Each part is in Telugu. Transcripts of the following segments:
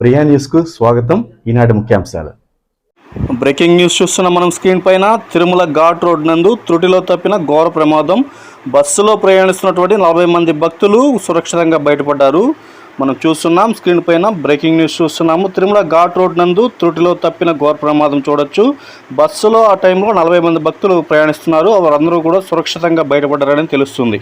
ప్రియా న్యూస్కు స్వాగతం. ఈనాటి ముఖ్యాంశాలు. బ్రేకింగ్ న్యూస్ చూస్తున్న మనం స్క్రీన్ పైన తిరుమల ఘాట్ రోడ్ నందు త్రుటిలో తప్పిన ఘోర ప్రమాదం. బస్సులో ప్రయాణిస్తున్నటువంటి నలభై మంది భక్తులు సురక్షితంగా బయటపడ్డారు. మనం చూస్తున్నాం స్క్రీన్ పైన బ్రేకింగ్ న్యూస్ చూస్తున్నాము. తిరుమల ఘాట్ రోడ్ నందు త్రుటిలో తప్పిన ఘోర ప్రమాదం చూడొచ్చు. బస్సులో ఆ టైంలో నలభై మంది భక్తులు ప్రయాణిస్తున్నారు. వారందరూ కూడా సురక్షితంగా బయటపడ్డారని తెలుస్తుంది.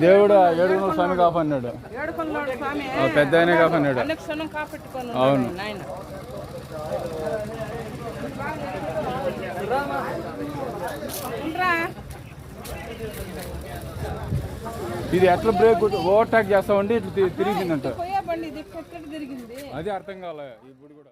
దేవుడు ఏడుగున స్వామి ఆ పెద్ద ఆయనే కాపెట్టుకొని అవును. ఇది ఎట్లా బ్రేక్ ఓవర్టేక్ చేస్తా ఉండి ఇట్లా తిరిగిందంట. అది అర్థం కాలే ఇప్పుడు కూడా.